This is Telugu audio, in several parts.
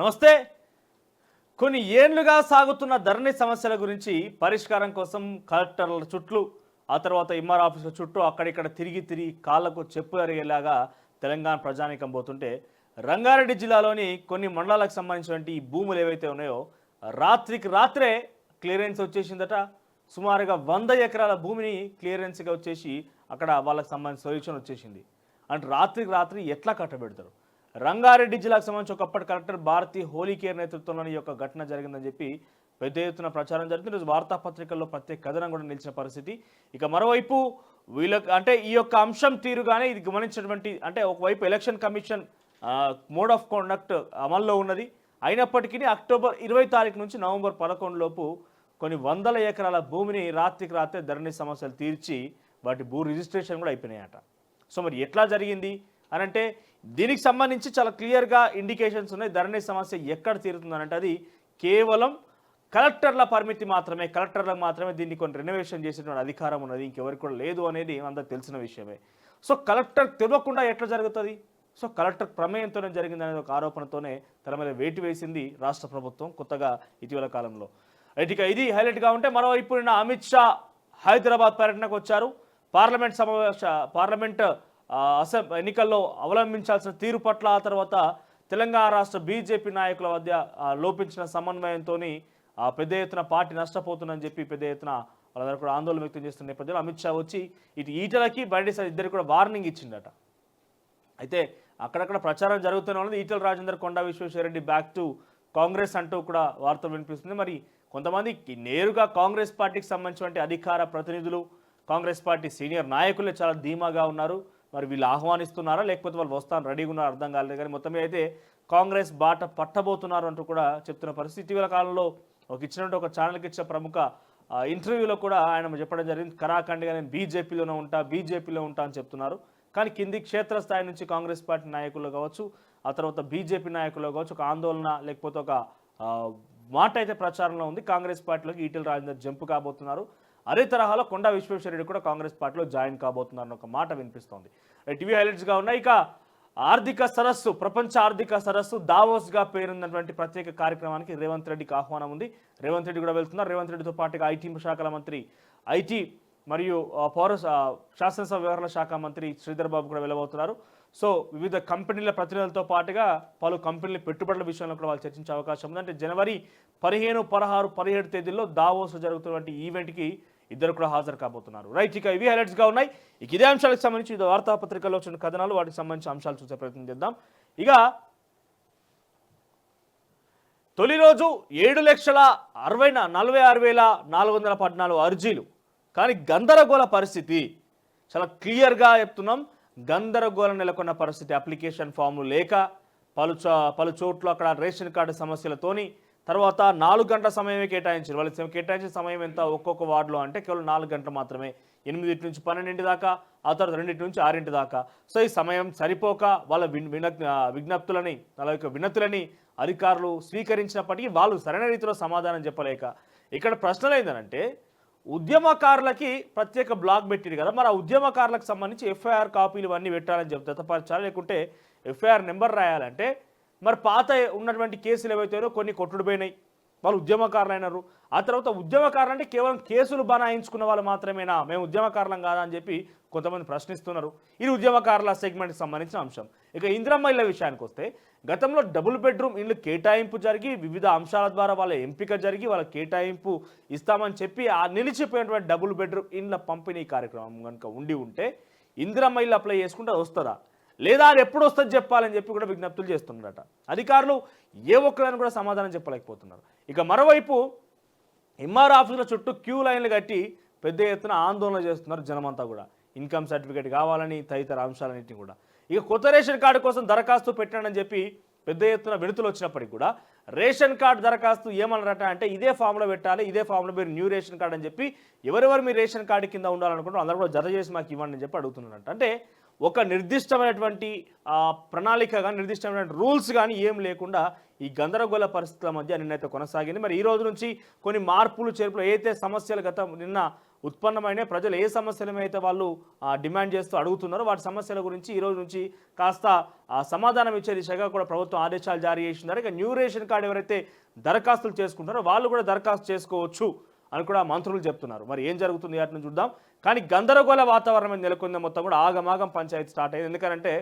నమస్తే. కొన్ని ఏండ్లుగా సాగుతున్న ధరణి సమస్యల గురించి పరిష్కారం కోసం కలెక్టర్ల చుట్లు ఆ తర్వాత ఎంఆర్ ఆఫీసుల చుట్టూ అక్కడిక్కడ తిరిగి తిరిగి కాళ్ళకు చెప్పు అరిగేలాగా తెలంగాణ ప్రజానీకం పోతుంటే రంగారెడ్డి జిల్లాలోని కొన్ని మండలాలకు సంబంధించినటువంటి ఈ భూములు ఏవైతే ఉన్నాయో రాత్రికి రాత్రే క్లియరెన్స్ వచ్చేసిందట. సుమారుగా వంద ఎకరాల భూమిని క్లియరెన్స్గా వచ్చేసి అక్కడ వాళ్ళకి సంబంధించిన సొల్యూషన్ వచ్చేసింది. అంటే రాత్రికి రాత్రి ఎట్లా కట్టబెడతారు? రంగారెడ్డి జిల్లాకు సంబంధించి ఒకప్పటి కలెక్టర్ భారతి హోలీ కేర్ నేతృత్వంలోని ఈ యొక్క ఘటన జరిగిందని చెప్పి పెద్ద ఎత్తున ప్రచారం జరుగుతుంది. ఈరోజు వార్తాపత్రికల్లో ప్రత్యేక కథనం కూడా నిలిచిన పరిస్థితి. ఇక మరోవైపు వీళ్ళకి అంటే ఈ యొక్క అంశం తీరుగానే ఇది గమనించినటువంటి అంటే ఒకవైపు election commission mode of conduct అమల్లో ఉన్నది. అయినప్పటికీ అక్టోబర్ ఇరవై తారీఖు నుంచి నవంబర్ పదకొండు లోపు కొన్ని వందల ఎకరాల భూమిని రాత్రికి రాత్రే ధరణి సమస్యలు తీర్చి వాటి భూ రిజిస్ట్రేషన్ కూడా అయిపోయినాయట. సో మరి ఎట్లా జరిగింది? అని అంటే దీనికి సంబంధించి చాలా క్లియర్గా ఇండికేషన్స్ ఉన్నాయి. ధరణి సమస్య ఎక్కడ తీరుతుందనంటే అది కేవలం కలెక్టర్ల పరిమితి మాత్రమే కలెక్టర్లకు మాత్రమే దీన్ని కొన్ని రెనోవేషన్ చేసేటువంటి అధికారం ఉన్నది. ఇంకెవరికి కూడా లేదు అనేది అందరు తెలిసిన విషయమే. సో కలెక్టర్ తెలియకుండా ఎట్లా జరుగుతుంది? సో కలెక్టర్ ప్రమేయంతోనే జరిగిందనే ఒక ఆరోపణతోనే తన మీద వేటు వేసింది రాష్ట్ర ప్రభుత్వం కొత్తగా ఇటీవల కాలంలో. అయితే ఇక ఇది హైలైట్గా ఉంటే మరోవైపు నిన్న అమిత్ షా హైదరాబాద్ పర్యటనకు వచ్చారు. పార్లమెంట్ సమావేశ పార్లమెంట్ ఆ, ఎన్నికల్లో అవలంబించాల్సిన తీరు పట్ల ఆ తర్వాత తెలంగాణ రాష్ట్ర బీజేపీ నాయకుల మధ్య లోపించిన సమన్వయంతో పెద్ద ఎత్తున పార్టీ నష్టపోతుందని చెప్పి పెద్ద ఎత్తున వాళ్ళందరూ కూడా ఆందోళన వ్యక్తం చేస్తున్న నేపథ్యంలో అమిత్ షా వచ్చి ఇటు ఈటలకి బయట సార్ ఇద్దరికి కూడా వార్నింగ్ ఇచ్చిందట అయితే అక్కడక్కడ ప్రచారం జరుగుతూనే ఉన్నది ఈటల రాజేందర్ కొండా విశ్వేశ్వరరెడ్డి బ్యాక్ టు కాంగ్రెస్ అంటూ కూడా వార్తలు వినిపిస్తుంది. మరి కొంతమంది నేరుగా కాంగ్రెస్ పార్టీకి సంబంధించిన అధికార ప్రతినిధులు కాంగ్రెస్ పార్టీ సీనియర్ నాయకులే చాలా ధీమాగా ఉన్నారు. మరి వీళ్ళు ఆహ్వానిస్తున్నారా? లేకపోతే వాళ్ళు వస్తాను రెడీగా ఉన్నారు అర్థం కాలేదు కానీ మొత్తం మీద అయితే కాంగ్రెస్ బాట పట్టబోతున్నారు అంటూ కూడా చెప్తున్న పరిస్థితి. ఇటీవల కాలంలో ఒక ఇచ్చినట్టు ఒక ఛానల్కి ఇచ్చిన ప్రముఖ ఇంటర్వ్యూలో కూడా ఆయన చెప్పడం జరిగింది. కరాఖండిగా నేను బీజేపీలోనే ఉంటా బీజేపీలో ఉంటా అని చెప్తున్నారు. కానీ కింది క్షేత్రస్థాయి నుంచి కాంగ్రెస్ పార్టీ నాయకులు కావచ్చు ఆ తర్వాత బీజేపీ నాయకులు కావచ్చు ఒక ఆందోళన లేకపోతే ఒక మాట అయితే ప్రచారంలో ఉంది. కాంగ్రెస్ పార్టీలోకి ఈటెల రాజేందర్ జంపు కాబోతున్నారు. అదే తరహాలో కొండా విశ్వేశ్వరరెడ్డి కూడా కాంగ్రెస్ పార్టీలో జాయిన్ కాబోతున్నారని ఒక మాట వినిపిస్తోంది. టీవీ హైలైట్స్గా ఉన్నాయి. ఇక ఆర్థిక సరస్సు ప్రపంచ ఆర్థిక సరస్సు దావోస్గా పేరున్నటువంటి ప్రత్యేక కార్యక్రమానికి రేవంత్ రెడ్డికి ఆహ్వానం ఉంది. రేవంత్ రెడ్డి కూడా వెళ్తున్నారు. రేవంత్ రెడ్డితో పాటుగా ఐటీ శాఖల మంత్రి ఐటీ మరియు పౌర శాసనసభ వ్యవహారాల శాఖ మంత్రి శ్రీధర్ బాబు కూడా వెళ్ళబోతున్నారు. సో వివిధ కంపెనీల ప్రతినిధులతో పాటుగా పలు కంపెనీల పెట్టుబడుల విషయంలో కూడా వాళ్ళు చర్చించే అవకాశం ఉంది. అంటే జనవరి పదిహేను పదహారు పదిహేడు తేదీల్లో దావోస్ జరుగుతున్నటువంటి ఈవెంట్కి ఇద్దరు కూడా హాజరు కాబోతున్నారు. రైట్ ఇక ఇవి హైలైట్స్గా ఉన్నాయి. ఇక ఇదే అంశాలకు సంబంధించి ఇది వార్తాపత్రికల్లో వచ్చిన కథనాలు వాటికి సంబంధించిన అంశాలు చూసే ప్రయత్నం చేద్దాం. ఇక తొలి రోజు ఏడు లక్షల అరవై నలభై ఆరు వేల నాలుగు వందల పద్నాలుగు అర్జీలు. కానీ గందరగోళ పరిస్థితి. చాలా క్లియర్గా చెప్తున్నాం. గందరగోళం నెలకొన్న పరిస్థితి. అప్లికేషన్ ఫామ్లు లేక పలు చో పలు చోట్ల అక్కడ రేషన్ కార్డు సమస్యలతోని తర్వాత నాలుగు గంటల సమయమే కేటాయించారు. వాళ్ళు కేటాయించిన సమయం ఎంత? ఒక్కొక్క వార్డులో అంటే కేవలం నాలుగు గంటలు మాత్రమే. ఎనిమిదింటి నుంచి పన్నెండింటి దాకా ఆ తర్వాత రెండింటి నుంచి ఆరింటి దాకా. సో ఈ సమయం సరిపోక వాళ్ళ విన్ విన విజ్ఞప్తులని వాళ్ళ యొక్క వినతులని అధికారులు స్వీకరించినప్పటికీ వాళ్ళు సరైన రీతిలో సమాధానం చెప్పలేక ఇక్కడ ప్రశ్నలు ఏంటంటే ఉద్యమకారులకి ప్రత్యేక బ్లాక్ పెట్టింది కదా. మరి ఆ ఉద్యమకారులకు సంబంధించి ఎఫ్ఐఆర్ కాపీలు ఇవన్నీ పెట్టాలని చెప్తే జతపరచాలి లేకుంటే ఎఫ్ఐఆర్ నెంబర్ రాయాలంటే మరి పాత ఉన్నటువంటి కేసులు ఏవైతేనో కొన్ని కొట్టుడు పోయినాయి వాళ్ళు ఉద్యమకారులు అయినారు ఆ తర్వాత ఉద్యమకారులు అంటే కేవలం కేసులు బనాయించుకున్న వాళ్ళు మాత్రమేనా? మేము ఉద్యమకారులం కాదా అని చెప్పి కొంతమంది ప్రశ్నిస్తున్నారు. ఇది ఉద్యమకారుల సెగ్మెంట్కి సంబంధించిన అంశం. ఇక ఇందిరమ్మ ఇళ్ళ విషయానికి వస్తే గతంలో డబుల్ బెడ్రూమ్ ఇండ్లు కేటాయింపు జరిగి వివిధ అంశాల ద్వారా వాళ్ళ ఎంపిక జరిగి వాళ్ళ కేటాయింపు ఇస్తామని చెప్పి ఆ నిలిచిపోయినటువంటి డబుల్ బెడ్రూమ్ ఇండ్ల పంపిణీ కార్యక్రమం కనుక ఉండి ఉంటే ఇందిరమ్మ ఇల్లు అప్లై చేసుకుంటే వస్తుందా? లేదా అది ఎప్పుడు వస్తుంది చెప్పాలని చెప్పి కూడా విజ్ఞప్తులు చేస్తున్నారట. అధికారులు ఏ ఒక్కదాన్ని కూడా సమాధానం చెప్పలేకపోతున్నారు. ఇక మరోవైపు ఎంఆర్ ఆఫీసుల చుట్టూ క్యూ లైన్లు కట్టి పెద్ద ఎత్తున ఆందోళన చేస్తున్నారు జనమంతా కూడా. ఇన్కమ్ సర్టిఫికేట్ కావాలని తదితర అంశాలన్నింటినీ కూడా. ఇక కొత్త రేషన్ కార్డు కోసం దరఖాస్తు పెట్టానని చెప్పి పెద్ద ఎత్తున విడుదల వచ్చినప్పటికీ కూడా రేషన్ కార్డు దరఖాస్తు ఏమన్నారట అంటే ఇదే ఫామ్లో పెట్టాలి ఇదే ఫామ్లో మీరు న్యూ రేషన్ కార్డు అని చెప్పి ఎవరెవరు మీ రేషన్ కార్డు కింద ఉండాలనుకుంటారో అందరూ కూడా జత చేసి మాకు ఇవ్వండి అని చెప్పి అడుగుతున్నారంట. అంటే ఒక నిర్దిష్టమైనటువంటి ప్రణాళిక కానీ నిర్దిష్టమైన రూల్స్ కానీ ఏం లేకుండా ఈ గందరగోళ పరిస్థితుల మధ్య నిన్నైతే కొనసాగింది. మరి ఈ రోజు నుంచి కొన్ని మార్పులు చేర్పులు ఏదైతే సమస్యలు గత నిన్న ఉత్పన్నమైన ప్రజలు ఏ సమస్యల మీద అయితే వాళ్ళు డిమాండ్ చేస్తూ అడుగుతున్నారో వాటి సమస్యల గురించి ఈరోజు నుంచి కాస్త సమాధానం ఇచ్చే దిశగా కూడా ప్రభుత్వం ఆదేశాలు జారీ చేసినారు ఇక న్యూ రేషన్ కార్డు ఎవరైతే దరఖాస్తులు చేసుకుంటారో వాళ్ళు కూడా దరఖాస్తు చేసుకోవచ్చు అని కూడా మంత్రులు చెప్తున్నారు. మరి ఏం జరుగుతుంది? వాటిని చూద్దాం. కానీ గందరగోళ వాతావరణం నెలకొంది మొత్తం కూడా ఆగమాగం పంచాయతీ స్టార్ట్ అయింది. ఎందుకంటే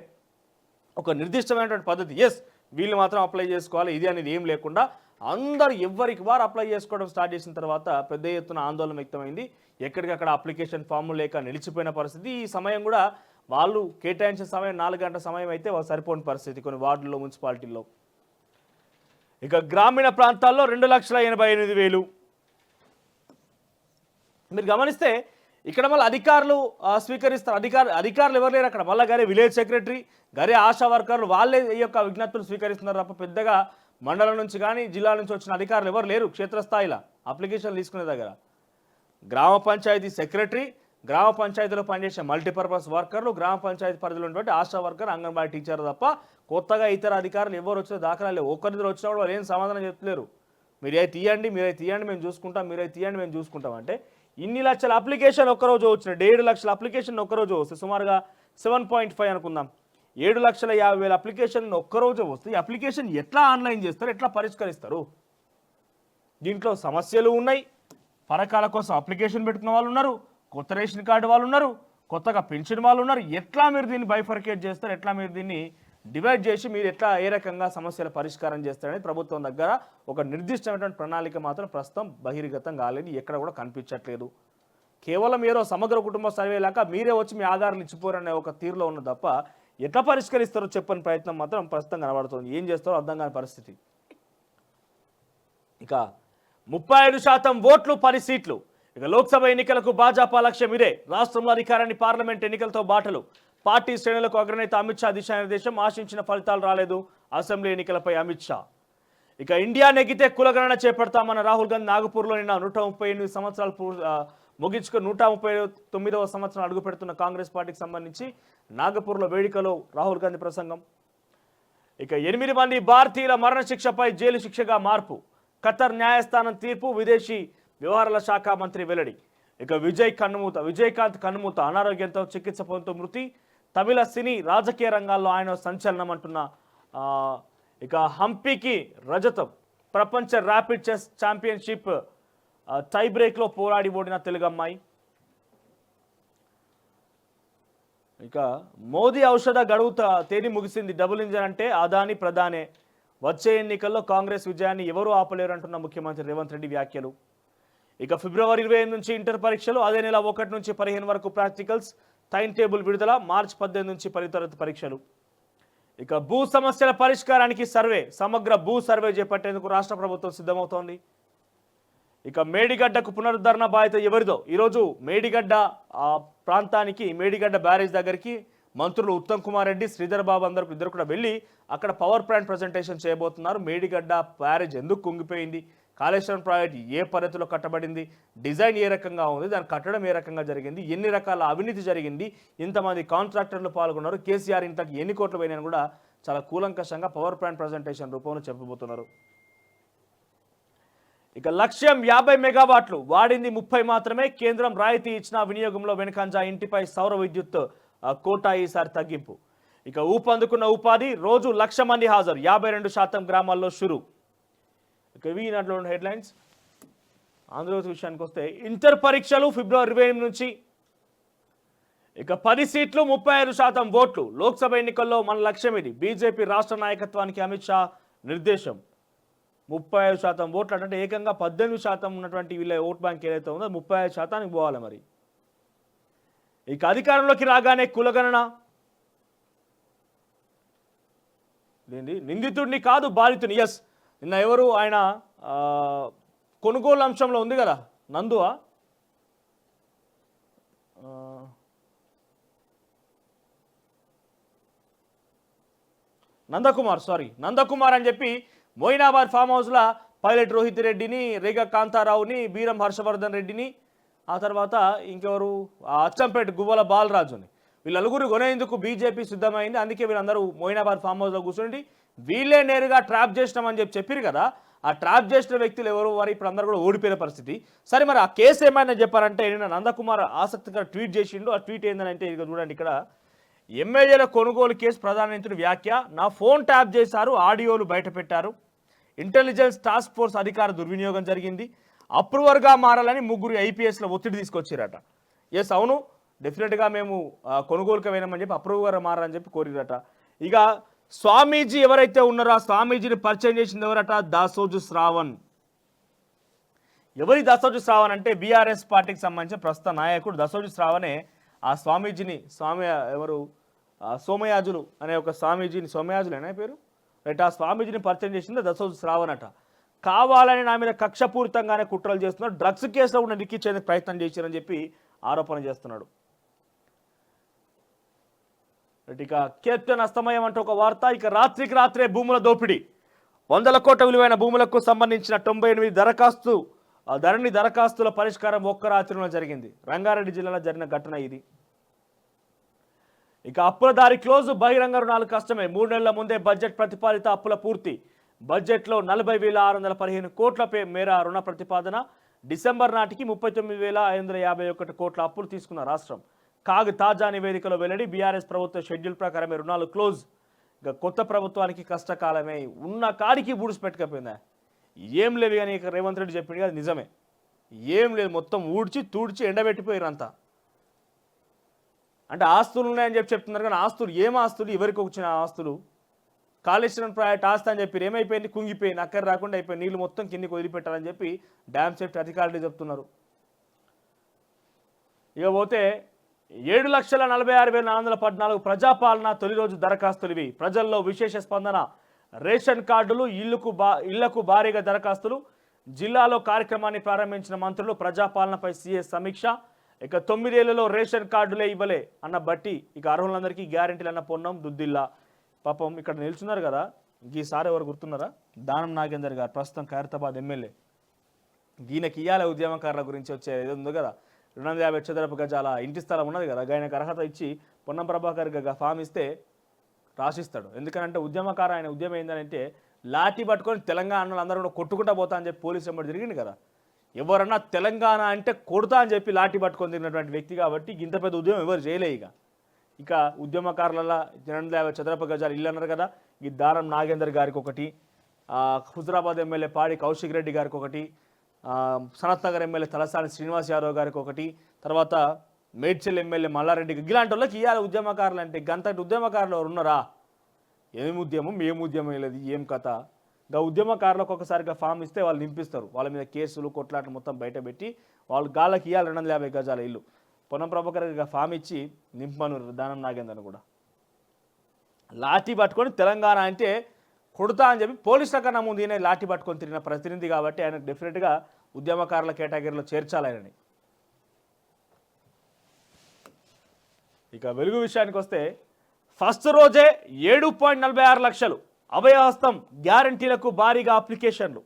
ఒక నిర్దిష్టమైనటువంటి పద్ధతి ఎస్ వీళ్ళు మాత్రం అప్లై చేసుకోవాలి ఇది అనేది ఏం లేకుండా అందరు ఎవరికి వారు అప్లై చేసుకోవడం స్టార్ట్ చేసిన తర్వాత పెద్ద ఎత్తున ఆందోళన వ్యక్తమైంది. ఎక్కడికక్కడ అప్లికేషన్ ఫామ్ లేక నిలిచిపోయిన పరిస్థితి. ఈ సమయం కూడా వాళ్ళు కేటాయించిన సమయం నాలుగు గంటల సమయం అయితే సరిపోని పరిస్థితి కొన్ని వార్డుల్లో మున్సిపాలిటీల్లో. ఇక గ్రామీణ ప్రాంతాల్లో రెండు లక్షల ఎనభై ఎనిమిది వేలు. మీరు గమనిస్తే ఇక్కడ మళ్ళీ అధికారులు స్వీకరిస్తారు. అధికార అధికారులు ఎవరు లేరు అక్కడ. మళ్ళీ గారే విలేజ్ సెక్రటరీ గారే ఆశా వర్కర్లు వాళ్ళే ఈ యొక్క విజ్ఞప్తులు స్వీకరిస్తున్నారు తప్ప పెద్దగా మండలం నుంచి కానీ జిల్లా నుంచి వచ్చిన అధికారులు ఎవరు లేరు. క్షేత్రస్థాయిలో అప్లికేషన్ తీసుకునే దగ్గర. గ్రామ పంచాయతీ సెక్రటరీ గ్రామ పంచాయతీలో పనిచేసే మల్టీపర్పస్ వర్కర్లు గ్రామ పంచాయతీ పరిధిలో ఉన్నటువంటి ఆశా వర్కర్ అంగన్వాడీ టీచర్ తప్ప కొత్తగా ఇతర అధికారులు ఎవరు వచ్చిన దాఖలా లేవు. ఒక్కరిద్దరు వచ్చినా కూడా వాళ్ళు ఏం సమాధానం చెప్తలేరు. మీరే తీయండి మీరే తీయండి మేము చూసుకుంటాం మీరే తీయండి మేము చూసుకుంటాం. అంటే ఇన్ని లక్షల అప్లికేషన్ ఒక్కరోజు వచ్చిన ఏడు లక్షల అప్లికేషన్ ఒక్కరోజు వస్తే సుమారుగా సెవెన్ పాయింట్ ఫైవ్ అనుకుందాం. ఏడు లక్షల యాభై వేల అప్లికేషన్ ఒక్కరోజు వస్తే ఈ అప్లికేషన్ ఎట్లా ఆన్లైన్ చేస్తారు? ఎట్లా పరిష్కరిస్తారు? దీంట్లో సమస్యలు ఉన్నాయి. పథకాల కోసం అప్లికేషన్ పెట్టుకున్న వాళ్ళు ఉన్నారు. కొత్త రేషన్ కార్డు వాళ్ళు ఉన్నారు. కొత్తగా పెన్షన్ వాళ్ళు ఉన్నారు. ఎట్లా మీరు దీన్ని బైఫర్కేట్ చేస్తారు? ఎట్లా మీరు దీన్ని డివైడ్ చేసి మీరు ఎట్లా ఏ రకంగా సమస్యల పరిష్కారం చేస్తారని ప్రభుత్వం దగ్గర ఒక నిర్దిష్టమైనటువంటి ప్రణాళిక మాత్రం ప్రస్తుతం బహిర్గతం కాలేదు ఎక్కడ కూడా కనిపించట్లేదు. కేవలం ఏదో సమగ్ర కుటుంబ సర్వేలాగా మీరే వచ్చి మీ ఆధారాలు ఇచ్చిపోరనే ఒక తీరులో ఉన్న తప్ప ఎట్లా పరిష్కరిస్తారో చెప్పని ప్రయత్నం మాత్రం ప్రస్తుతం కనబడుతుంది. ఏం చేస్తారో అర్థం కాని పరిస్థితి. ఇక ముప్పై ఐదు శాతం ఓట్లు పది సీట్లు. ఇక లోక్సభ ఎన్నికలకు భాజపా లక్ష్యం ఇదే. రాష్ట్రంలో అధికారాన్ని పార్లమెంట్ ఎన్నికలతో బాటలు. పార్టీ శ్రేణులకు అగ్రనేత అమిత్ షా దిశానిర్దేశం ఆశించిన ఫలితాలు రాలేదు. అసెంబ్లీ ఎన్నికలపై అమిత్ షా. ఇక ఇండియా నెగ్గితే కులగణన చేపడతామన్న రాహుల్ గాంధీ నాగపూర్లో నిన్న నూట ముప్పై ఎనిమిది సంవత్సరాలు ముగించుకుని నూట ముప్పై తొమ్మిదవ సంవత్సరం అడుగు పెడుతున్న కాంగ్రెస్ పార్టీకి సంబంధించి నాగపూర్లో వేడుకలో రాహుల్ గాంధీ ప్రసంగం. ఇక ఎనిమిది మంది భారతీయుల మరణశిక్షపై జైలు శిక్షగా మార్పు. ఖతర్ న్యాయస్థానం తీర్పు విదేశీ వ్యవహారాల శాఖ మంత్రి వెల్లడి. ఇక విజయ్ కన్నుమూత విజయకాంత్ కన్నుమూత అనారోగ్యంతో చికిత్స పొందుతూ మృతి. తమిళ సినీ రాజకీయ రంగాల్లో ఆయన సంచలనం అంటున్న ఇక హంపీకి రజతం. ప్రపంచ ర్యాపిడ్ చెస్ ఛాంపియన్షిప్ టై బ్రేక్లో పోరాడి ఓడిన తెలుగు అమ్మాయి ఇక మోదీ ఔషధ గడువు తేదీ ముగిసింది. డబుల్ ఇంజన్ అంటే అదాని ప్రధానే. వచ్చే ఎన్నికల్లో కాంగ్రెస్ విజయాన్ని ఎవరూ ఆపలేరు అంటున్న ముఖ్యమంత్రి రేవంత్ రెడ్డి వ్యాఖ్యలు. ఇక ఫిబ్రవరి ఇరవై ఐదు నుంచి ఇంటర్ పరీక్షలు అదే నెల ఒకటి నుంచి పదిహేను వరకు ప్రాక్టికల్స్ టైం టేబుల్ విడుదల మార్చి పద్దెనిమిది నుంచి పదితరగతి పరీక్షలు. ఇక భూ సమస్యల పరిష్కారానికి సర్వే సమగ్ర భూ సర్వే చేపట్టేందుకు రాష్ట్ర ప్రభుత్వం సిద్ధమవుతోంది. ఇక మేడిగడ్డకు పునరుద్ధరణ బాధ్యత ఎవరిదో? ఈరోజు మేడిగడ్డ ఆ ప్రాంతానికి మేడిగడ్డ బ్యారేజ్ దగ్గరికి మంత్రులు ఉత్తమ్ కుమార్ రెడ్డి శ్రీధర్ బాబు అందరూ ఇద్దరు కూడా వెళ్ళి అక్కడ పవర్ ప్లాంట్ ప్రజెంటేషన్ చేయబోతున్నారు. మేడిగడ్డ బ్యారేజ్ ఎందుకు కుంగిపోయింది? కాళేశ్వరం ప్రాజెక్టు ఏ పద్ధతిలో కట్టబడింది? డిజైన్ ఏ రకంగా ఉంది? దాని కట్టడం ఏ రకంగా జరిగింది? ఎన్ని రకాల అవినీతి జరిగింది? ఇంతమంది కాంట్రాక్టర్లు పాల్గొన్నారు. కేసీఆర్ ఇంతకు ఎన్ని కోట్లు పోయినాయని కూడా చాలా కూలంకషంగా పవర్ ప్లాంట్ ప్రజెంటేషన్ రూపంలో చెప్పబోతున్నారు. ఇక లక్ష్యం యాభై మెగావాట్లు. వాడింది ముప్పై మాత్రమే. కేంద్రం రాయితీ ఇచ్చిన వినియోగంలో వెనుకంజా ఇంటిపై సౌర విద్యుత్ కోటా ఈసారి తగ్గింపు. ఇక ఊపందుకున్న ఉపాధి రోజు లక్ష మంది హాజరు. యాభై రెండు శాతం గ్రామాల్లో షురు. ఇక ఈనాటిలో ఉన్న హెడ్లైన్స్. ఆంధ్రప్రదేశ్ విషయానికి వస్తే ఇంటర్ పరీక్షలు ఫిబ్రవరి ఇరవై ఎనిమిది నుంచి. ఇక పది సీట్లు ముప్పై ఐదు శాతం ఓట్లు. లోక్సభ ఎన్నికల్లో మన లక్ష్యం ఇది. బీజేపీ రాష్ట్ర నాయకత్వానికి అమిత్ షా నిర్దేశం. ముప్పై ఐదు శాతం ఓట్లు అంటే ఏకంగా పద్దెనిమిది శాతం ఉన్నటువంటి వీళ్ళ ఓట్ బ్యాంక్ ఏదైతే ఉందో ముప్పై ఐదు శాతానికి పోవాలి మరి. ఇక అధికారంలోకి రాగానే కులగణన. నిందితుడిని కాదు బాధితుని. ఎస్ నిన్న ఎవరు ఆయన కొనుగోలు అంశంలో ఉంది కదా నందువా? నందకుమార్ సారీ నందకుమార్ అని చెప్పి మోయినాబాద్ ఫామ్ హౌస్లో పైలట్ రోహిత్ రెడ్డిని రేగ కాంతారావుని బీరం హర్షవర్ధన్ రెడ్డిని ఆ తర్వాత ఇంకెవరు? అచ్చంపేట గువ్వల బాలరాజుని. వీళ్ళ నలుగురు కొనేందుకు బీజేపీ సిద్ధమైంది. అందుకే వీళ్ళందరూ మోయినాబాద్ ఫామ్ హౌస్లో కూర్చుండి వీళ్ళే నేరుగా ట్రాప్ చేసినామని చెప్పి చెప్పారు కదా ఆ ట్రాప్ చేసిన వ్యక్తులు ఎవరు వారు? ఇప్పుడు అందరూ కూడా ఓడిపోయిన పరిస్థితి. సరే మరి ఆ కేసు ఏమైనా చెప్పారంటే నిన్న నందకుమార్ ఆసక్తిగా ట్వీట్ చేసిండు. ఆ ట్వీట్ ఏంటంటే ఇక చూడండి ఇక్కడ. ఎమ్మెల్యేల కొనుగోలు కేసు ప్రధానమంత్రి వ్యాఖ్య. నా ఫోన్ ట్యాప్ చేశారు ఆడియోలు బయట పెట్టారు. ఇంటెలిజెన్స్ టాస్క్ ఫోర్స్ అధికార దుర్వినియోగం జరిగింది. అప్రూవర్గా మారాలని ముగ్గురు ఐపీఎస్ల ఒత్తిడి తీసుకొచ్చారట. ఎస్ అవును. డెఫినెట్గా మేము ఆ, కొనుగోలుకి చెప్పి అప్రూవర్గా మారాలని చెప్పి కోరిరట. ఇక స్వామీజీ ఎవరైతే ఉన్నారో ఆ స్వామీజీని పరిచయం చేసింది ఎవరట? దాసోజు శ్రావణ్. ఎవరి దసోజు శ్రావణ్ అంటే బీఆర్ఎస్ పార్టీకి సంబంధించిన ప్రస్తుత నాయకుడు దసోజు శ్రావణే. ఆ స్వామీజీని స్వామి ఎవరు? ఆ సోమయాజులు అనే ఒక స్వామీజీని సోమయాజులేనా పేరు? రైట్ ఆ స్వామీజీని పరిచయం చేసింది దసోజు శ్రావణ్ అట. కావాలని నా మీద కక్షపూరితంగానే కుట్రలు చేస్తున్నాడు. డ్రగ్స్ కేసులో ఉన్న నిక్కిచ్చేందుకు ప్రయత్నం చేశారని చెప్పి ఆరోపణ చేస్తున్నాడు. ఇక కెప్టెన్ అస్తమయం అంటే ఒక వార్త. ఇక రాత్రికి రాత్రే భూముల దోపిడీ. వందల కోట్ల విలువైన భూములకు సంబంధించిన తొంభై ఎనిమిది దరఖాస్తు ఆ ధరణి దరఖాస్తుల పరిష్కారం ఒక్క రాత్రిలో జరిగింది. రంగారెడ్డి జిల్లాలో జరిగిన ఘటన ఇది. ఇక అప్పుల దారి క్లోజ్ బహిరంగ రుణాలు కష్టమే. మూడు నెలల ముందే బడ్జెట్ ప్రతిపాదిత అప్పుల పూర్తి. బడ్జెట్లో నలభై వేల ఆరు వందల పదిహేను కోట్ల పే మేర రుణ ప్రతిపాదన. డిసెంబర్ నాటికి ముప్పై తొమ్మిది వేల ఐదు వందల యాభై ఒకటి కోట్ల అప్పులు తీసుకున్న రాష్ట్రం. కాగ్ తాజా నివేదికలో వెల్లడి బీఆర్ఎస్ ప్రభుత్వ షెడ్యూల్ ప్రకారమే రుణాలు క్లోజ్. ఇక కొత్త ప్రభుత్వానికి కష్టకాలమే ఉన్న కాడికి బూడిసి పెట్టకపోయిందా? ఏం లేవు కానీ ఇక రేవంత్ రెడ్డి చెప్పింది అది నిజమే. ఏం లేదు మొత్తం ఊడ్చి తూడ్చి ఎండబెట్టిపోయారు అంతా అంటే ఆస్తులు ఉన్నాయని చెప్పి చెప్తున్నారు కానీ ఆస్తులు ఏం ఆస్తులు? ఎవరికి వచ్చిన ఆస్తులు? కాళేశ్వరం ప్రాజెక్ట్ ఆస్తి అని చెప్పి ఏమైపోయింది? కుంగిపోయింది అక్కడ రాకుండా అయిపోయింది నీళ్ళు మొత్తం కిందికి వదిలిపెట్టాలని చెప్పి డ్యామ్ సేఫ్టీ అధికారులు చెప్తున్నారు. ఇకపోతే ఏడు లక్షల నలభై ఆరు వేల నాలుగు వందల పద్నాలుగు ప్రజాపాలన తొలి రోజు దరఖాస్తులు ఇవి ప్రజల్లో విశేష స్పందన. రేషన్ కార్డులు ఇళ్ళకు బా ఇళ్ళకు భారీగా దరఖాస్తులు. జిల్లాలో కార్యక్రమాన్ని ప్రారంభించిన మంత్రులు ప్రజాపాలనపై సీఎస్ సమీక్ష. ఇక తొమ్మిదేళ్ళలో రేషన్ కార్డులే ఇవ్వలే అన్న బట్టి ఇక అర్హులందరికీ గ్యారెంటీలు అన్న పొన్నం దుద్దిల్లా. పాపం ఇక్కడ నిల్చున్నారు కదా. ఈసారి ఎవరు గుర్తున్నారా? దానం నాగేందర్ గారు ప్రస్తుతం ఖైరతాబాద్ ఎమ్మెల్యే. ఈయనకి ఇయ్యాలి ఉద్యమకారుల గురించి వచ్చే ఏదో ఉంది కదా. రెండు వందల యాభై చదరపు గజాల ఇంటి స్థలం ఉన్నది కదా ఆయనకు అర్హత ఇచ్చి పొన్నం ప్రభాకర్ గగ ఫామ్ ఇస్తే రాసిస్తాడు. ఎందుకంటే ఉద్యమకారు ఆయన ఉద్యమం ఏంటంటే లాఠీ పట్టుకొని తెలంగాణ అందరూ కూడా కొట్టుకుంటా పోతా అని చెప్పి పోలీసు వెంబడి జరిగింది కదా. ఎవరన్నా తెలంగాణ అంటే కొడతా అని చెప్పి లాఠీ పట్టుకొని తిరిగినటువంటి వ్యక్తి కాబట్టి ఇంత పెద్ద ఉద్యమం ఎవరు చేయలే ఇక. ఇక ఉద్యమకారుల రెండు వందల యాభై చదరపు గజాలు ఇల్లు అన్నారు కదా ఈ దారం నాగేందర్ గారికి ఒకటి హుజరాబాద్ ఎమ్మెల్యే పాడి కౌశిక్ రెడ్డి గారికి ఒకటి సనత్ నగర్ ఎమ్మెల్యే తలసాని శ్రీనివాస్ యాదవ్ గారికి ఒకటి తర్వాత మేడ్చల్ ఎమ్మెల్యే మల్లారెడ్డికి. ఇలాంటి వాళ్ళకి ఇవ్వాలి ఉద్యమకారులు అంటే గంతటి ఉద్యమకారులు ఎవరు ఉన్నారా? ఏమి ఉద్యమం ఏం ఉద్యమం లేదు ఏం కథ? ఇంకా ఉద్యమకారులకు ఒకసారిగా ఫామ్ ఇస్తే వాళ్ళు నింపిస్తారు. వాళ్ళ మీద కేసులు కొట్లాట్లు మొత్తం బయట పెట్టి వాళ్ళు గాళ్ళకి ఇవ్వాలి రెండు వందల యాభై గజాల ఇల్లు. పొన్నం ప్రభాకర్ ఫామ్ ఇచ్చి నింపను దానం నాగేందని కూడా. లాఠీ పట్టుకొని తెలంగాణ అంటే కొడతా అని చెప్పి పోలీసుల కన్నా ముందు ఈయన లాఠీ పట్టుకొని తిరిగిన ప్రతినిధి కాబట్టి ఆయన డెఫినెట్గా ఉద్యమకారుల కేటగిరీలో చేర్చాలని ఇక వెలుగు విషయానికి వస్తే ఫస్ట్ రోజే ఏడు పాయింట్ నలభై ఆరు లక్షలు అభయహస్తం గ్యారంటీలకు భారీగా అప్లికేషన్లు.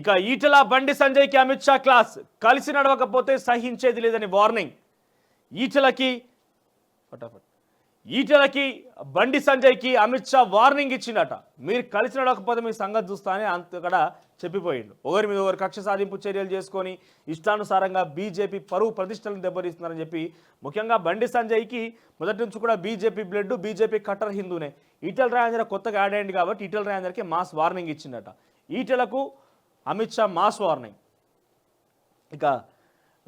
ఇక ఈటల బండి సంజయ్కి అమిత్ షా క్లాస్ కలిసి నడవకపోతే సహించేది లేదని వార్నింగ్. ఈటలకి ఫటాఫట్. ఈటలకి బండి సంజయ్కి అమిత్ షా వార్నింగ్ ఇచ్చిండట. మీరు కలిసి నడవకపోతే మీ సంగతి చూస్తానే అంత అక్కడ చెప్పిపోయిండు. ఒకరి మీద ఒకరు కక్ష సాధింపు చర్యలు చేసుకొని ఇష్టానుసారంగా బీజేపీ పరువు ప్రతిష్టలను దెబ్బతీస్తున్నారని చెప్పి ముఖ్యంగా బండి సంజయ్కి మొదటి నుంచి కూడా బీజేపీ బ్లడ్ బీజేపీ కట్టర్ హిందూనే. ఈటల రాజేంద్ర కొత్తగా యాడ్ కాబట్టి ఈటల రాజేంద్రకి మాస్ వార్నింగ్ ఇచ్చిండట. ఈటలకు అమిత్ షా మాస్ వార్నింగ్. ఇక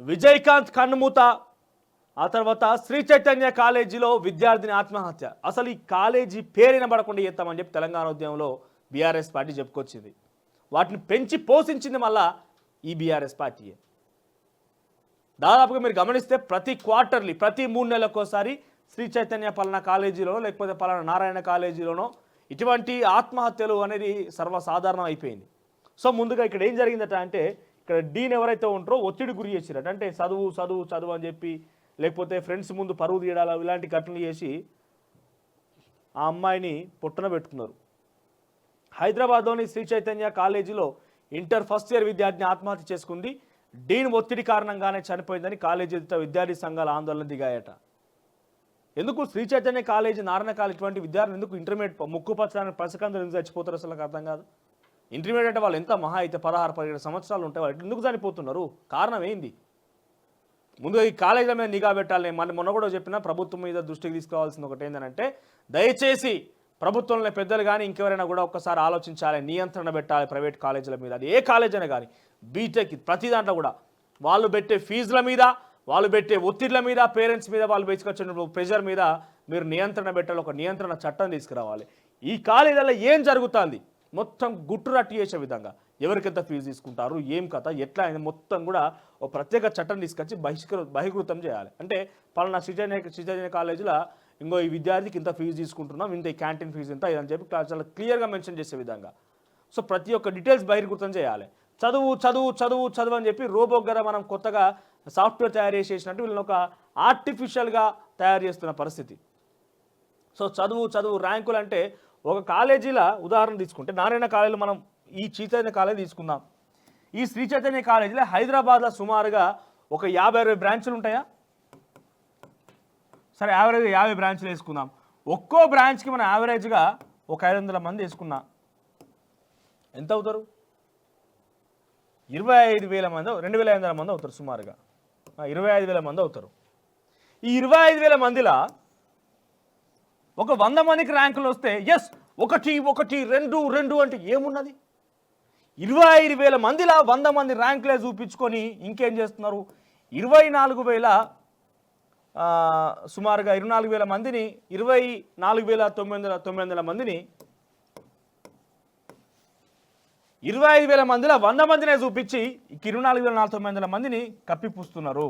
విజయకాంత్ కన్నుమూత ఆ తర్వాత శ్రీ చైతన్య కాలేజీలో విద్యార్థిని ఆత్మహత్య. అసలు ఈ కాలేజీ పేరిన పడకుండా చేస్తామని చెప్పి తెలంగాణ ఉద్యమంలో బీఆర్ఎస్ పార్టీ చెప్పుకొచ్చింది. వాటిని పెంచి పోషించింది మళ్ళా ఈ బీఆర్ఎస్ పార్టీయే. దాదాపుగా మీరు గమనిస్తే ప్రతి క్వార్టర్లీ ప్రతి మూడు నెలలకోసారి శ్రీ చైతన్య పలానా కాలేజీలోనో లేకపోతే పలానా నారాయణ కాలేజీలోనో ఇటువంటి ఆత్మహత్యలు అనేది సర్వసాధారణం అయిపోయింది. సో ముందుగా ఇక్కడ ఏం జరిగిందట అంటే ఇక్కడ డీన్ ఎవరైతే ఉంటారో ఒత్తిడి గురి చేసిరట. అంటే చదువు చదువు చదువు అని చెప్పి లేకపోతే ఫ్రెండ్స్ ముందు పరువు తీయడాలు ఇలాంటి ఘటనలు చేసి ఆ అమ్మాయిని పుట్టన పెట్టుకున్నారు. హైదరాబాద్లోని శ్రీ చైతన్య కాలేజీలో ఇంటర్ ఫస్ట్ ఇయర్ విద్యార్థిని ఆత్మహత్య చేసుకుంది. డీన్ ఒత్తిడి కారణంగానే చనిపోయిందని కాలేజీ ఎదుట విద్యార్థి సంఘాల ఆందోళన దిగాయట. ఎందుకు శ్రీ చైతన్య కాలేజీ నారాయణ ఇటువంటి విద్యార్థులు ఎందుకు ఇంటర్మీడియట్ ముక్కు పచ్చడానికి ఎందుకు చచ్చిపోతారు అసలు నాకు అర్థం కాదు. ఇంటర్మీడియట్ వాళ్ళు ఎంత మహా అయితే పదహారు పదిహేడు సంవత్సరాలు ఉంటాయి వాళ్ళు ఎందుకు చనిపోతున్నారు? కారణం ఏంది? ముందు ఈ కాలేజీల మీద నిఘా పెట్టాలి మళ్ళీ మొన్న కూడా చెప్పిన ప్రభుత్వం మీద దృష్టికి తీసుకోవాల్సింది ఒకటి ఏంటంటే దయచేసి ప్రభుత్వంలో పెద్దలు కానీ ఇంకెవరైనా కూడా ఒక్కసారి ఆలోచించాలి నియంత్రణ పెట్టాలి ప్రైవేట్ కాలేజీల మీద. అది ఏ కాలేజ్ అయినా కానీ బీటెక్ ప్రతి దాంట్లో కూడా. వాళ్ళు పెట్టే ఫీజుల మీద వాళ్ళు పెట్టే ఒత్తిళ్ళ మీద పేరెంట్స్ మీద వాళ్ళు పెంచుకొచ్చిన ప్రెషర్ మీద మీరు నియంత్రణ పెట్టాలి ఒక నియంత్రణ చట్టం తీసుకురావాలి. ఈ కాలేజీలలో ఏం జరుగుతుంది? మొత్తం గుట్టు రట్టు చేసే విధంగా. ఎవరికెంత ఫీజు తీసుకుంటారు ఏం కథ ఎట్లా అనేది మొత్తం కూడా ఒక ప్రత్యేక చట్టం తీసుకొచ్చి బహిష్కృ బహిర్గృతం చేయాలి. అంటే పలానా సృజన సృజన కాలేజీలో ఇంకో ఈ విద్యార్థికి ఇంత ఫీజు తీసుకుంటున్నాం ఇంత ఈ క్యాంటీన్ ఫీజు ఇంత ఇదని చెప్పి చాలా క్లియర్గా మెన్షన్ చేసే విధంగా. సో ప్రతి ఒక్క డీటెయిల్స్ బహిర్గృతం చేయాలి. చదువు చదువు చదువు చదువు అని చెప్పి రోబో మనం కొత్తగా సాఫ్ట్వేర్ తయారు చేసేసినట్టు వీళ్ళని ఒక ఆర్టిఫిషియల్గా తయారు చేస్తున్న పరిస్థితి. సో చదువు చదువు ర్యాంకులు అంటే ఒక కాలేజీల ఉదాహరణ తీసుకుంటే నారాయణ కాలేజీలో మనం ఈ చైతన్య కాలేజ్ తీసుకుందాం. ఈ శ్రీ చైతన్య కాలేజీలో హైదరాబాద్లో సుమారుగా ఒక యాభై అరవై బ్రాంచులు ఉంటాయా? సరే యావరేజ్ యాభై బ్రాంచ్లు వేసుకుందాం. ఒక్కో బ్రాంచ్కి మనం యావరేజ్గా ఒక ఐదు వందల మంది వేసుకున్నా. ఎంత అవుతారు? ఇరవై ఐదు వేల మంది రెండు వేల ఐదు వందల మంది అవుతారు సుమారుగా. ఇరవై ఐదు వేల మంది అవుతారు. ఈ ఇరవై ఐదు వేల మందిలా ఒక వంద మందికి ర్యాంకులు వస్తే ఎస్ ఒకటి ఒకటి రెండు రెండు అంటే ఏమున్నది? ఇరవై ఐదు వేల మందిలా వంద మంది ర్యాంకులే చూపించుకొని ఇంకేం చేస్తున్నారు? ఇరవై నాలుగు వేల సుమారుగా ఇరవై నాలుగు వేల మందిని ఇరవై నాలుగు వేల తొమ్మిది వందల తొమ్మిది వందల మందిని ఇరవై ఐదు వేల మందిలో వంద మందినే చూపించి ఇక ఇరవై నాలుగు వేల నాలుగు తొమ్మిది వందల మందిని కప్పిపుస్తున్నారు.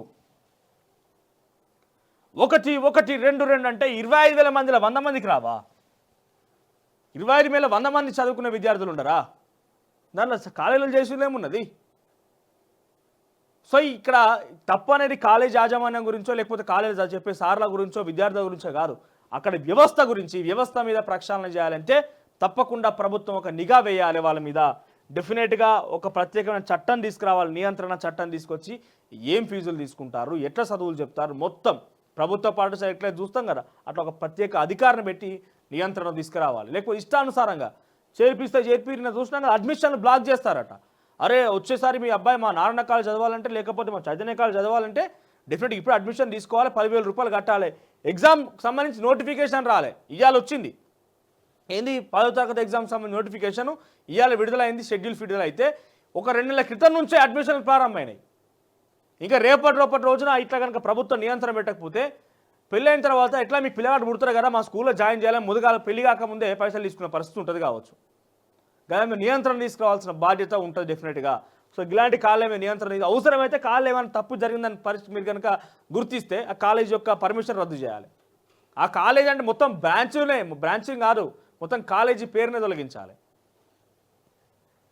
ఒకటి ఒకటి రెండు రెండు అంటే ఇరవై ఐదు వేల మందిలో వంద మందికి రావా? ఇరవై ఐదు వేల వంద మంది చదువుకునే విద్యార్థులు ఉండరా? దాంట్లో కాలేజీలు చేసేదేమున్నది సో ఇక్కడ తప్పు అనేది కాలేజ్ యాజమాన్యం గురించో లేకపోతే కాలేజ్ చెప్పే సార్ల గురించో విద్యార్థుల గురించో కాదు. అక్కడ వ్యవస్థ గురించి వ్యవస్థ మీద ప్రక్షాళన చేయాలంటే తప్పకుండా ప్రభుత్వం ఒక నిఘా వేయాలి వాళ్ళ మీద. డెఫినెట్గా ఒక ప్రత్యేకమైన చట్టం తీసుకురావాలి నియంత్రణ చట్టం తీసుకొచ్చి ఏం ఫీజులు తీసుకుంటారు ఎట్లా చదువులు చెప్తారు మొత్తం ప్రభుత్వ పాఠశాల ఎట్లా చూస్తాం కదా అట్లా ఒక ప్రత్యేక అధికారిని పెట్టి నియంత్రణ తీసుకురావాలి. లేకపోతే ఇష్టానుసారంగా చేర్పిస్తే చేర్పిన చూసినా అడ్మిషన్లు బ్లాక్ చేస్తారట. అరే వచ్చేసారి మీ అబ్బాయి మా నాన్న కాలేజ్ చదవాలంటే లేకపోతే మా చైతన్య కాలేజ్ చదవాలంటే డెఫినెట్గా ఇప్పుడు అడ్మిషన్ తీసుకోవాలి పదివేల రూపాయలు కట్టాలి. ఎగ్జామ్ సంబంధించి నోటిఫికేషన్ రాలే. ఇవాళ వచ్చింది. ఏంది? పదో తరగతి ఎగ్జామ్ సంబంధించి నోటిఫికేషన్ ఇవాళ విడుదలైంది షెడ్యూల్ విడుదల అయితే ఒక రెండు నెలల క్రితం నుంచే అడ్మిషన్లు ప్రారంభమైనాయి. ఇంకా రేపటి రేపటి రోజున ఇట్లా కనుక ప్రభుత్వం నియంత్రణ పెట్టకపోతే పెళ్ళైన తర్వాత ఎట్లా మీకు పిల్లగాడు పుడతారు కదా మా స్కూల్లో జాయిన్ చేయాలని ముందుగా పెళ్ళి కాకముందే పైసలు తీసుకునే పరిస్థితి ఉంటుంది కావచ్చు. కానీ మీరు నియంత్రణ తీసుకురావాల్సిన బాధ్యత ఉంటుంది డెఫినెట్గా సో ఇలాంటి కాలేజ్ మీద నియంత్రణ అవసరమైతే కాళ్ళు ఏమైనా తప్పు జరిగిందని పరిస్థితి మీరు కనుక గుర్తిస్తే ఆ కాలేజ్ యొక్క పర్మిషన్ రద్దు చేయాలి. ఆ కాలేజ్ అంటే మొత్తం బ్రాంచ్నే బ్రాంచింగ్ కాదు మొత్తం కాలేజీ పేరునే తొలగించాలి.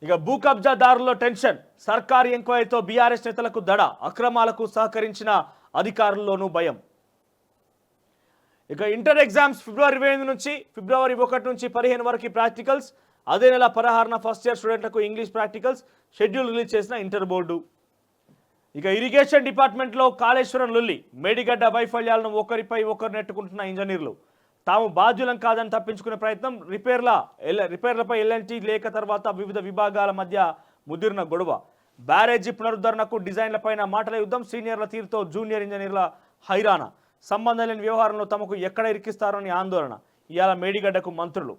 ఇక భూ కబ్జాదారుల్లో టెన్షన్ సర్కారు ఎంక్వైరీతో బీఆర్ఎస్ నేతలకు దడ అక్రమాలకు సహకరించిన అధికారుల్లోనూ భయం. ఇక ఇంటర్ ఎగ్జామ్స్ ఫిబ్రవరి ఇరవై ఎనిమిది నుంచి ఫిబ్రవరి ఒకటి నుంచి పదిహేను వరకు ప్రాక్టికల్స్ అదే నెల పదహారున ఫస్ట్ ఇయర్ స్టూడెంట్లకు ఇంగ్లీష్ ప్రాక్టికల్స్ షెడ్యూల్ రిలీజ్ చేసిన ఇంటర్ బోర్డు. ఇక ఇరిగేషన్ డిపార్ట్మెంట్లో కాళేశ్వరం లొల్లి మేడిగడ్డ వైఫల్యాలను ఒకరిపై ఒకరు నెట్టుకుంటున్న ఇంజనీర్లు. తాము బాధ్యులం కాదని తప్పించుకునే ప్రయత్నం రిపేర్ల ఎల్ రిపేర్లపై ఎల్ఎన్టీ లేక తర్వాత వివిధ విభాగాల మధ్య ముదిరిన గొడవ. బ్యారేజీ పునరుద్ధరణకు డిజైన్లపైన మాటల యుద్ధం సీనియర్ల తీరుతో జూనియర్ ఇంజనీర్ల హైరానా సంబంధం లేని వ్యవహారంలో తమకు ఎక్కడ ఇరికిస్తారని ఆందోళన ఇవాళ మేడిగడ్డకు మంత్రులు.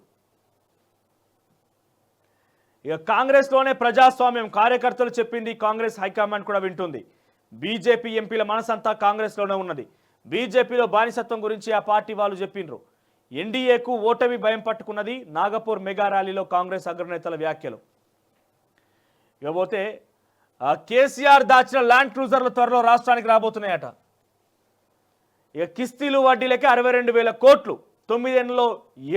ఇక కాంగ్రెస్లోనే ప్రజాస్వామ్యం కార్యకర్తలు చెప్పింది కాంగ్రెస్ హైకమాండ్ కూడా వింటుంది. బీజేపీ ఎంపీల మనసంతా కాంగ్రెస్లోనే ఉన్నది. బీజేపీలో బానిసత్వం గురించి ఆ పార్టీ వాళ్ళు చెప్పిండ్రు ఎన్డీఏకు ఓటమి భయం పట్టుకున్నది నాగపూర్ మెగా ర్యాలీలో కాంగ్రెస్ అగ్రనేతల వ్యాఖ్యలు. ఇకపోతే కేసీఆర్ దాచిన ల్యాండ్ క్రూజర్లు త్వరలో రాష్ట్రానికి రాబోతున్నాయట. ఇక కిస్తీలు వడ్డీలకే అరవై రెండు వేల కోట్లు. తొమ్మిదేళ్ళలో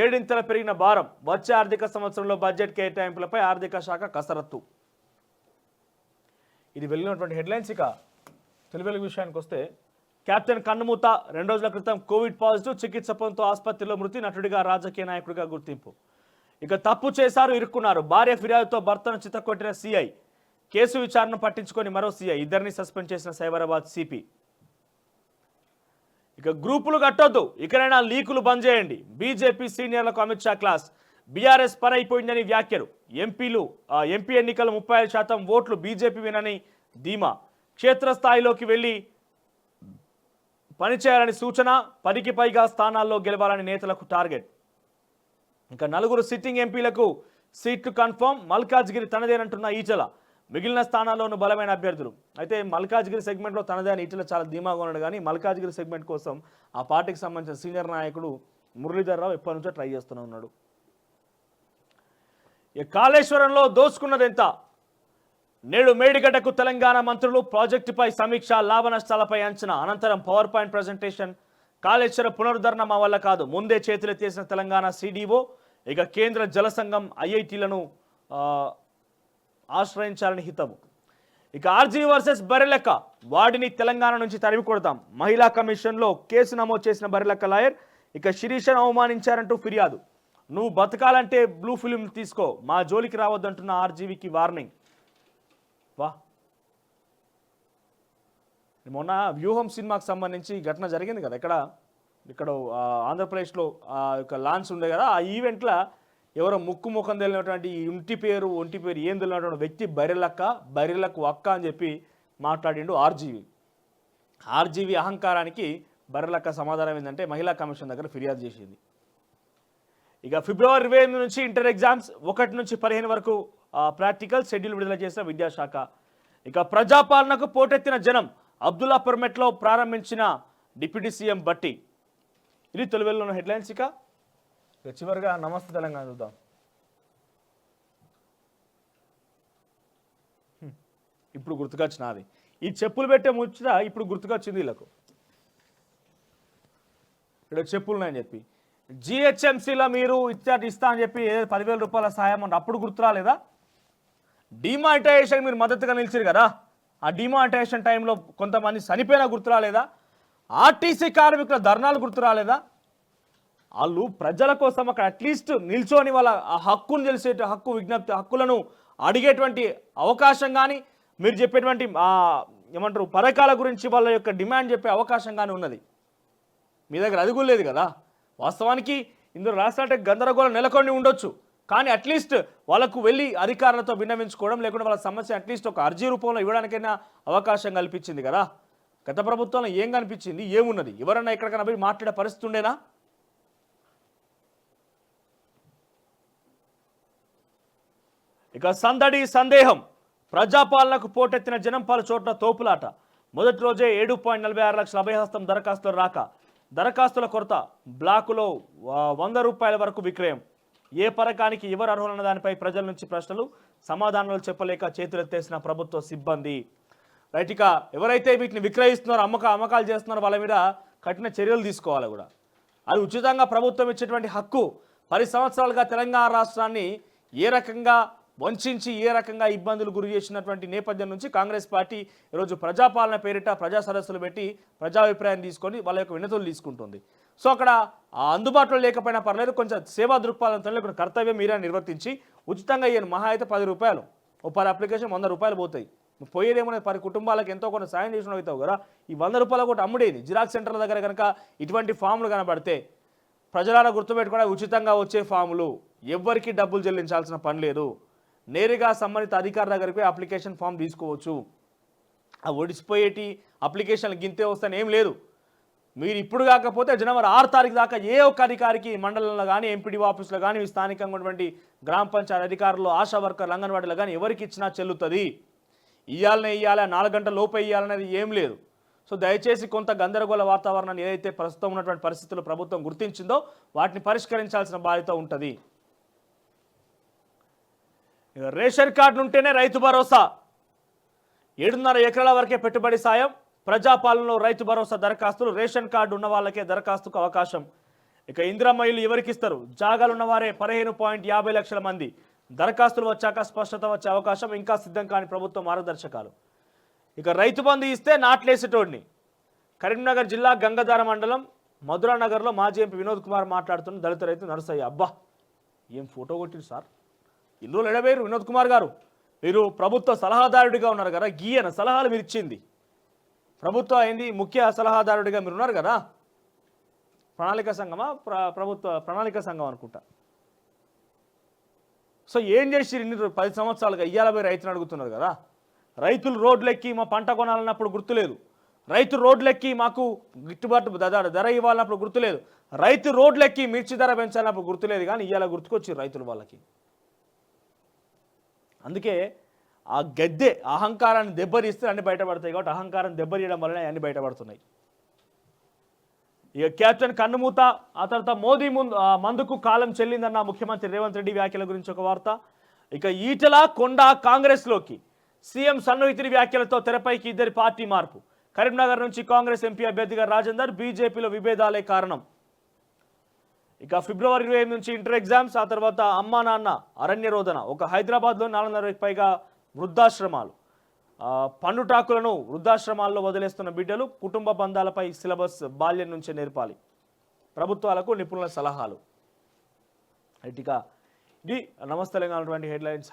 ఏడింతల పెరిగిన భారం. వచ్చే ఆర్థిక సంవత్సరంలో బడ్జెట్ కేటాయింపులపై ఆర్థిక శాఖ కసరత్తు. ఇది వెళ్ళినటువంటి హెడ్లైన్స్ ఇక తెలుగు విషయానికి వస్తే కెప్టెన్ కన్నుమూత రెండు రోజుల క్రితం కోవిడ్ పాజిటివ్ చికిత్స పొందుతూ ఆసుపత్రిలో మృతి నటుడిగా రాజకీయ నాయకుడిగా గుర్తింపు. ఇక తప్పు చేశారు ఇరుక్కున్నారు. భార్య ఫిర్యాదుతో భర్తను చితకొట్టిన సీఐ. కేసు విచారణ పట్టించుకొని మరో సీఐ. ఇద్దరిని సస్పెండ్ చేసిన సైబరాబాద్ సిపి. ఇక గ్రూపులు కట్టొద్దు. ఇకనైనా లీకులు బంద్ చేయండి. బీజేపీ సీనియర్లకు అమిత్ షా క్లాస్. బీఆర్ఎస్ పరైపోయిందని వ్యాఖ్యలు. ఎంపీలు ఎంపీ ఎన్నికల ముప్పై ఐదు శాతం ఓట్లు బీజేపీ వినని ధీమా. క్షేత్రస్థాయిలోకి వెళ్ళి పనిచేయాలని సూచన పదికి పైగా స్థానాల్లో గెలవాలని నేతలకు టార్గెట్. ఇంకా నలుగురు సిట్టింగ్ ఎంపీలకు సీట్లు కన్ఫర్మ్. మల్కాజ్గిరి తనదేనంటున్న ఈటల మిగిలిన స్థానాల్లోనూ బలమైన అభ్యర్థులు. అయితే మల్కాజ్గిరి సెగ్మెంట్లో తనదైన ఇటీల చాలా ధీమాగా ఉన్నాడు కానీ మల్కాజ్గిరి సెగ్మెంట్ కోసం ఆ పార్టీకి సంబంధించిన సీనియర్ నాయకుడు మురళీధర్రావు ఎప్పటి నుంచో ట్రై చేస్తూనే ఉన్నాడు. ఇక కాళేశ్వరంలో దోచుకున్నది ఎంత నేడు మేడిగడ్డకు తెలంగాణ మంత్రులు ప్రాజెక్టుపై సమీక్ష లాభ నష్టాలపై అంచనా అనంతరం పవర్ పాయింట్ ప్రజెంటేషన్. కాళేశ్వర పునరుద్ధరణ మా వల్ల కాదు. ముందే చేతులెత్తేసిన తెలంగాణ సిడిఓ ఇక కేంద్ర జల సంఘం ఐఐటీలను ఆశ్రయించాలని హితవు ఇక ఆర్జీ వర్సెస్ బరిలెక్క వాడిని తెలంగాణ నుంచి తరిమి కొడతాం. మహిళా కమిషన్లో కేసు నమోదు చేసిన బరిలెక్క లాయర్ ఇక శిరీషను అవమానించారంటూ ఫిర్యాదు. నువ్వు బతకాలంటే బ్లూ ఫిలిం తీసుకో మా జోలికి రావద్దంటున్న ఆర్జీవికి వార్నింగ్. వా. మొన్న వ్యూహం సినిమాకి సంబంధించి ఘటన జరిగింది కదా ఇక్కడ ఇక్కడ ఆంధ్రప్రదేశ్లో ఆ యొక్క లాంచ్ ఉండే కదా ఆ ఈవెంట్లో ఎవరో ముక్కు ముఖం తెలియనటువంటి ఇంటి పేరు ఒంటి పేరు ఏం తెలియనటువంటి వ్యక్తి బరిలక్క బరిలకు అక్క అని చెప్పి మాట్లాడిండు ఆర్జీవి. ఆర్జీవి అహంకారానికి బర్రెలక్క సమాధానం ఏంటంటే మహిళా కమిషన్ దగ్గర ఫిర్యాదు చేసింది. ఇక ఫిబ్రవరి ఇరవై ఎనిమిది నుంచి ఇంటర్ ఎగ్జామ్స్ ఒకటి నుంచి పదిహేను వరకు ప్రాక్టికల్ షెడ్యూల్ విడుదల చేసిన విద్యాశాఖ. ఇక ప్రజాపాలనకు పోటెత్తిన జనం అబ్దుల్లా పర్మెట్లో ప్రారంభించిన డిప్యూటీ సీఎం బట్టి. ఇది తొలివెల్లో ఉన్న హెడ్లైన్స్ ఇక. చివరిగా నమస్తే తెలంగాణ చూద్దాం. ఇప్పుడు ఇప్పుడు గుర్తుకొచ్చినది. ఈ చెప్పులు పెట్టే ముచ్చట ఇప్పుడు గుర్తుకొచ్చింది వీళ్ళకు. ఇక్కడ చెప్పులు ఉన్నాయని చెప్పి. జిహెచ్ఎంసీలో మీరు ఇచ్చా ఇస్తా అని చెప్పి ఏదైతే పదివేల రూపాయల సాయం అంటే అప్పుడు గుర్తు రాలేదా డిమానిటైజేషన్ మీరు మద్దతుగా నిలిచారు కదా. ఆ డిమానిటైజేషన్ టైంలో కొంతమంది చనిపోయినా గుర్తు రాలేదా ఆర్టీసీ కార్మికుల ధర్నాలు గుర్తు రాలేదా వాళ్ళు ప్రజల కోసం అక్కడ అట్లీస్ట్ నిల్చొని వాళ్ళ ఆ హక్కును తెలిసే హక్కు విజ్ఞప్తి హక్కులను అడిగేటువంటి అవకాశం కానీ మీరు చెప్పేటువంటి ఏమంటారు పథకాల గురించి వాళ్ళ యొక్క డిమాండ్ చెప్పే అవకాశం కానీ ఉన్నది. మీ దగ్గర అది కూడా లేదు కదా. వాస్తవానికి ఇందులో రాష్ట్రాలంటే గందరగోళం నెలకొని ఉండొచ్చు. కానీ అట్లీస్ట్ వాళ్ళకు వెళ్ళి అధికారులతో విన్నవించుకోవడం లేకుంటే వాళ్ళ సమస్య అట్లీస్ట్ ఒక అర్జీ రూపంలో ఇవ్వడానికైనా అవకాశం కల్పించింది కదా. గత ప్రభుత్వంలో ఏం కనిపించింది? ఏమున్నది? ఎవరన్నా ఎక్కడికైనా పోయి మాట్లాడే పరిస్థితి ఉండేనా? ఇక సందడి సందేహం. ప్రజాపాలనకు పోటెత్తిన జనం పలు చోట్ల తోపులాట. మొదటి రోజే ఏడు పాయింట్ నలభై ఆరు లక్షల అభయహస్తం దరఖాస్తులు రాక. దరఖాస్తుల కొరత బ్లాకులో వంద రూపాయల వరకు విక్రయం. ఏ పథకానికి ఎవరు అర్హులన్న దానిపై ప్రజల నుంచి ప్రశ్నలు సమాధానాలు చెప్పలేక చేతులెత్తేసిన ప్రభుత్వ సిబ్బంది. రైట్ ఇక ఎవరైతే వీటిని విక్రయిస్తున్నారో అమ్మక అమ్మకాలు చేస్తున్నారో వాళ్ళ మీద కఠిన చర్యలు తీసుకోవాలి కూడా. అది ఉచితంగా ప్రభుత్వం ఇచ్చేటువంటి హక్కు. పది సంవత్సరాలుగా తెలంగాణ రాష్ట్రాన్ని ఏ రకంగా వంచి ఏ రకంగా ఇబ్బందులు గురి చేసినటువంటి నేపథ్యం నుంచి కాంగ్రెస్ పార్టీ ఈరోజు ప్రజాపాలన పేరిట ప్రజా సదస్సులు పెట్టి ప్రజాభిప్రాయం తీసుకొని వాళ్ళ యొక్క వినతులు తీసుకుంటుంది. సో అక్కడ ఆ అందుబాటులో లేకపోయినా పర్లేదు కొంచెం సేవా దృక్పథంతో లేకుండా కర్తవ్యం మీరే నిర్వర్తించి ఉచితంగా ఇయ్యను మహా అయితే పది రూపాయలు ఓ పది అప్లికేషన్ వంద రూపాయలు పోతాయి. పోయేదేమో పది కుటుంబాలకు ఎంతో కొంత సాయం చేసిన అవుతావు కదా. ఈ వంద రూపాయలు కూడా అమ్ముడేది. జిరాక్స్ సెంటర్ల దగ్గర కనుక ఇటువంటి ఫామ్లు కనబడితే ప్రజలను గుర్తుపెట్టుకోవడానికి ఉచితంగా వచ్చే ఫాములు. ఎవ్వరికీ డబ్బులు చెల్లించాల్సిన పని లేదు. నేరుగా సంబంధిత అధికారి దగ్గరికి పోయి అప్లికేషన్ ఫామ్ తీసుకోవచ్చు. ఆ ఒడిసిపోయేటి అప్లికేషన్లు గింతే వస్తాను ఏం లేదు. మీరు ఇప్పుడు కాకపోతే జనవరి ఆరు తారీఖు దాకా ఏ ఒక్క అధికారికి మండలంలో కానీ ఎంపీడీ ఆఫీసులో కానీ స్థానికంగా ఉన్నటువంటి గ్రామ పంచాయతీ అధికారులు ఆశా వర్కర్లు అంగన్వాడీలో కానీ ఎవరికి ఇచ్చినా చెల్లుతుంది. ఇయ్యాలనే ఇయ్యాలా నాలుగు గంటల లోపే ఇయ్యాలనేది ఏం లేదు. సో దయచేసి కొంత గందరగోళ వాతావరణాన్ని ఏదైతే ప్రస్తుతం ఉన్నటువంటి పరిస్థితులు ప్రభుత్వం గుర్తించిందో వాటిని పరిష్కరించాల్సిన బాధ్యత ఉంటుంది. రేషన్ కార్డు ఉంటేనే రైతు భరోసా. ఏడున్నర ఎకరాల వరకే పెట్టుబడి సాయం. ప్రజాపాలనలో రైతు భరోసా దరఖాస్తులు రేషన్ కార్డు ఉన్న వాళ్ళకే దరఖాస్తుకు అవకాశం. ఇక ఇందిరమ్మ ఎవరికి ఇస్తారు జాగాలు ఉన్నవారే పదిహేను పాయింట్ యాభై లక్షల మంది. దరఖాస్తులు వచ్చాక స్పష్టత వచ్చే అవకాశం ఇంకా సిద్ధం కాని ప్రభుత్వ మార్గదర్శకాలు. ఇక రైతు బంధు ఇస్తే నాట్లేసేటోడిని. కరీంనగర్ జిల్లా గంగధార మండలం మధురానగర్లో మాజీ ఎంపీ వినోద్ కుమార్ మాట్లాడుతున్న దళిత రైతు నరసయ్య. అబ్బా! ఏం ఫోటో కొట్టింది సార్? ఇల్లు రోజులు వినోద్ కుమార్ గారు. మీరు ప్రభుత్వ సలహాదారుడిగా ఉన్నారు కదా గీయన సలహాలు మీరు ఇచ్చింది. ప్రభుత్వ ఏంది? ముఖ్య సలహాదారుడిగా మీరు ఉన్నారు కదా. ప్రణాళిక సంఘమా? ప్ర ప్రభుత్వ ప్రణాళిక సంఘం అనుకుంటా. సో ఏం చేసి ఇన్ని పది సంవత్సరాలుగా ఇయ్యాల పోయి రైతులు అడుగుతున్నారు కదా. రైతులు రోడ్లెక్కి మా పంట కొనాలన్నప్పుడు గుర్తులేదు. రైతు రోడ్లెక్కి మాకు గిట్టుబాటు ధర ధర ఇవ్వాలన్నప్పుడు గుర్తులేదు. రైతు రోడ్లెక్కి మిర్చి ధర పెంచాలన్నప్పుడు గుర్తులేదు కానీ ఇవాళ గుర్తుకొచ్చి రైతులు వాళ్ళకి. అందుకే ఆ గద్దె అహంకారాన్ని దెబ్బరిస్తే అన్ని బయటపడతాయి కాబట్టి అహంకారం దెబ్బతీయడం వల్లనే అన్ని బయటపడుతున్నాయి. ఇక క్యాప్టెన్ కన్నుమూత ఆ తర్వాత మోదీ ముందు మందుకు కాలం చెల్లిందన్న ముఖ్యమంత్రి రేవంత్ రెడ్డి వ్యాఖ్యల గురించి ఒక వార్త. ఇక ఈటల కొండ కాంగ్రెస్లోకి సీఎం సన్నిహితుడి వ్యాఖ్యలతో తెరపైకి ఇద్దరి పార్టీ మార్పు. కరీంనగర్ నుంచి కాంగ్రెస్ ఎంపీ అభ్యర్థిగా రాజేందర్ బీజేపీలో విభేదాలే కారణం. ఇక ఫిబ్రవరి ఇరవై ఎనిమిది నుంచి ఇంటర్ ఎగ్జామ్స్ ఆ తర్వాత అమ్మా నాన్న అరణ్య రోదన ఒక హైదరాబాద్లో నాలుగున్నరకి పైగా వృద్ధాశ్రమాలు. పన్నుటాకులను పండుటాకులను వృద్ధాశ్రమాల్లో వదిలేస్తున్న బిడ్డలు కుటుంబ బంధాలపై సిలబస్ బాల్యం నుంచే నేర్పాలి. ప్రభుత్వాలకు నిపుణుల సలహాలు. ఇటుగా ఇది నమస్తే తెలంగాణ హెడ్లైన్స్